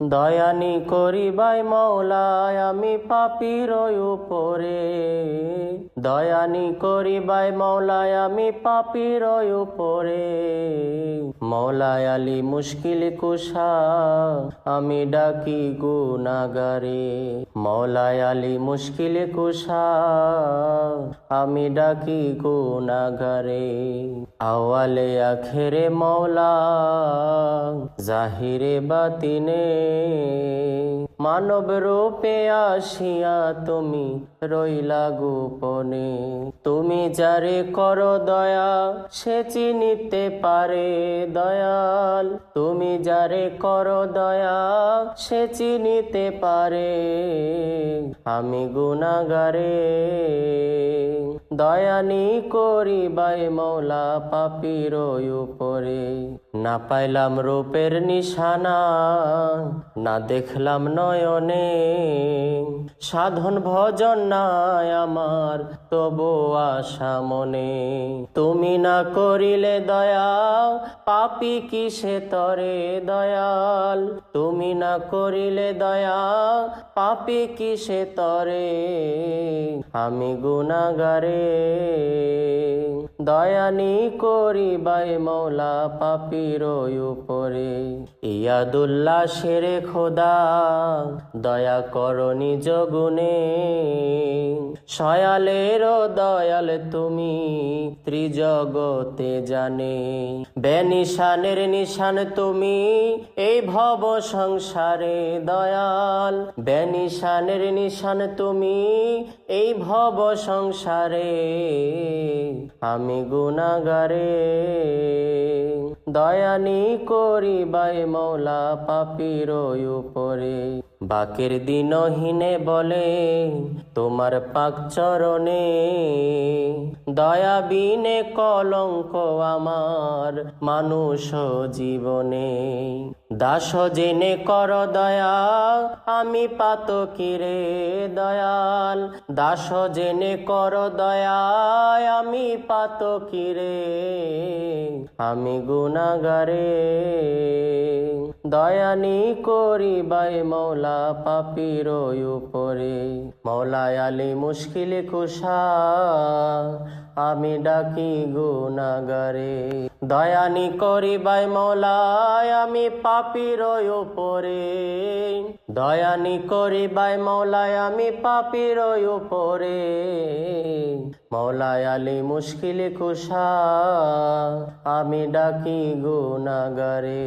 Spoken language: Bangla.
দয়ানি করিবাই মৌলায় আমি পাপি পাপির উপরে। দয়ানি করিবাই মৌলায় আমি পাপি পাপির উপরে। মৌলায় আলী মুশকিল কুশা, আমি ডাকি গুনাগারে। মৌলায় আলী মুশকিল কুশা, আমি ডাকি গুনাগারে। আওয়ালে আখেরে মৌলা, জাহিরে বাতিনে। মানব রূপে আসিয়া তুমি রইলা গোপনে। তুমি যারে কর দয়া, সে চিনিতে পারে দয়াল। তুমি যারে কর দয়া, সে চিনিতে পারে। আমি গুনাগারে দয়ানি করিবাই মৌলা পাপির উপরে। না পাইলাম রূপের নিশানা, না দেখলাম নয়নে। সাধন ভজন নাই আমার, তবু আশা মনে। তুমি না করিলে দয়া পাপি কিসে তরে দয়াল? তুমি না করিলে দয়া পাপি কিসে তরে? আমি গুনাগারে দয়ানি করিবাই মৌলা পাপি পাপির উপরে। ইয়াদুল্লাহ শেরে খোদা, দয়া করো নিজ গুণে। সয়ালের দয়াল তুমি, ত্রিজগতে জানে। বেনিশানের নিশান তুমি, এই ভব সংসারে দয়াল। বেনিশানের নিশান তুমি, এই ভব সংসারে। আমি গুনাগারে। দয়ানি করিবাই মৌলা পাপির উপরে। বাকের দিনহীনে বলে, তোমার পাক চরণে দয়া বিনে কলঙ্ক আমার মানুষ জীবনে। দাস জেনে কর দয়া, আমি পাত কিরে দয়াল। দাস জেনে কর দয়া, আমি পাত কিরে আমি গুনাগারে দয়ানি করিবাই মৌলা পাপির উপরে। মৌলায় আলী মুশকিল কুশা, আমি ডাকি গুনাগারে দয়ানি করিবাই মৌলায় আমি পাপি পাপির উপরে। দয়ানি করিবাই মৌলায় আমি পাপির উপরে। মৌলায় আলী মুশকিল কুশা আমি ডাকি গুনাগারে